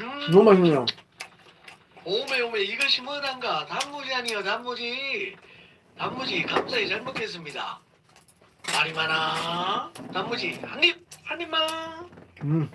음, 너무 맛있네요. 오메 오메 이것이 뭐단가 단무지 아니요 단무지. 단무지 감사히 잘 먹겠습니다. 말이 많아. 단무지 한입 한입만. 음.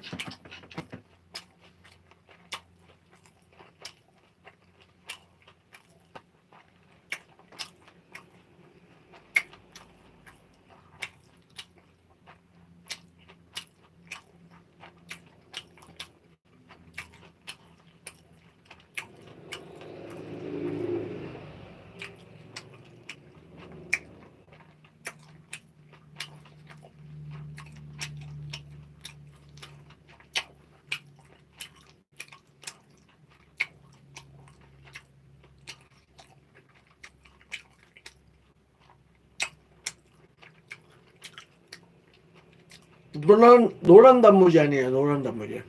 노란 노란 단무지 아니에요. 노란 단무지.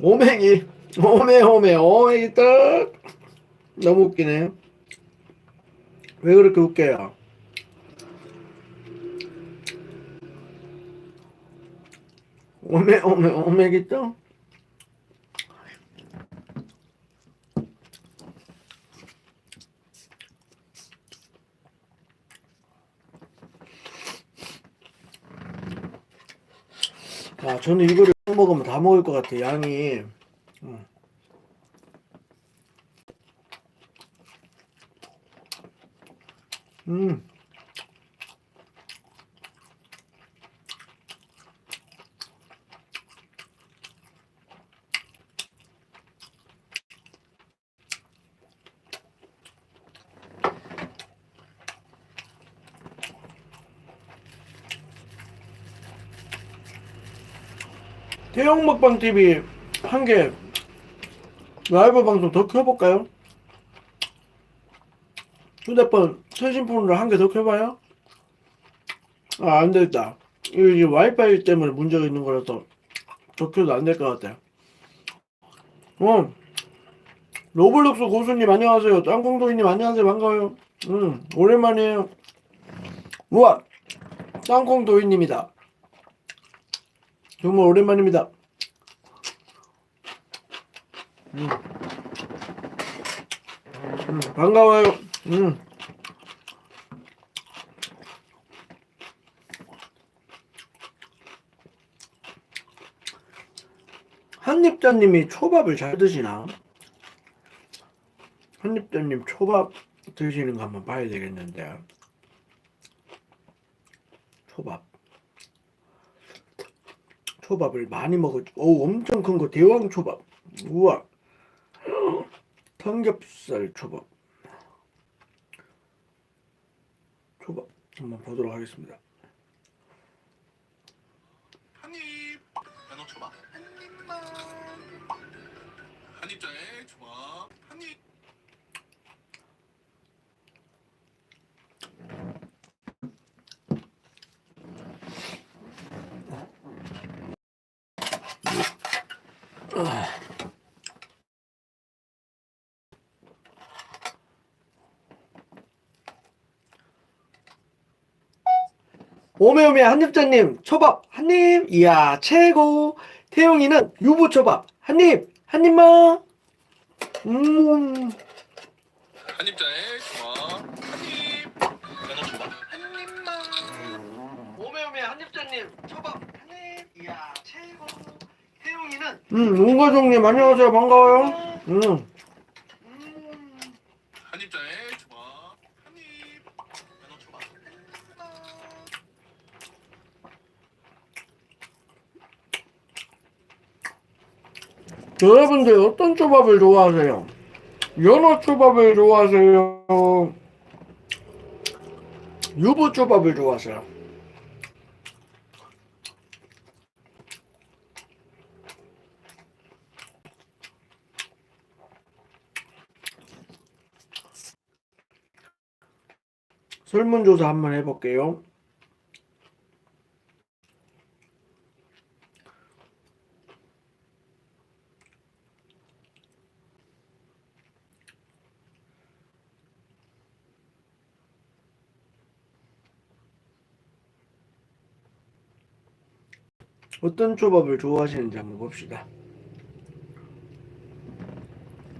오메기 오메 오메 오메기 떡 너무 웃기네. 왜 그렇게 웃겨요? 오메 오메 오메기 떡. 아, 저는 이거를 먹으면 다 먹을 것 같아, 양이. 음. 음. 태영 먹방 TV 한 개 라이브 방송 더 켜볼까요? 휴대폰 최신폰으로 한 개 더 켜봐요? 아, 안 되겠다. 이게 와이파이 때문에 문제가 있는 거라서 더 켜도 안 될 것 같아요. 어, 로블록스 고수님 안녕하세요. 땅콩도이님 안녕하세요. 반가워요. 음, 오랜만이에요. 우와, 땅콩도이님이다. 정말 오랜만입니다. 음. 음, 반가워요. 음. 한입자님이 초밥을 잘 드시나? 한입자님 초밥 드시는 거 한번 봐야 되겠는데. 초밥. 초밥을 많이 먹었. 오, 엄청 큰 거 대왕 초밥. 우와. 삼겹살 초밥. 초밥 한번 보도록 하겠습니다. 한입 연어 초밥 한입만 한입자에 초밥 한입 오메오메 한입자님 초밥 한입. 이야 최고. 태용이는 유부 초밥 한입. 한입만. 음. 한입자에 초밥 한입. 연어 초밥. 한입만. 오메 오메 한입자님 초밥 한입. 이야 최고 태용이는 음, 웅가종님 안녕하세요 반가워요 음 음. 한입자에 초밥 한입 연어 초밥 한입만 여러분들 어떤 초밥을 좋아하세요? 연어 초밥을 좋아하세요? 유부 초밥을 좋아하세요? 설문조사 한번 해볼게요. 어떤 초밥을 좋아하시는지 한번 봅시다.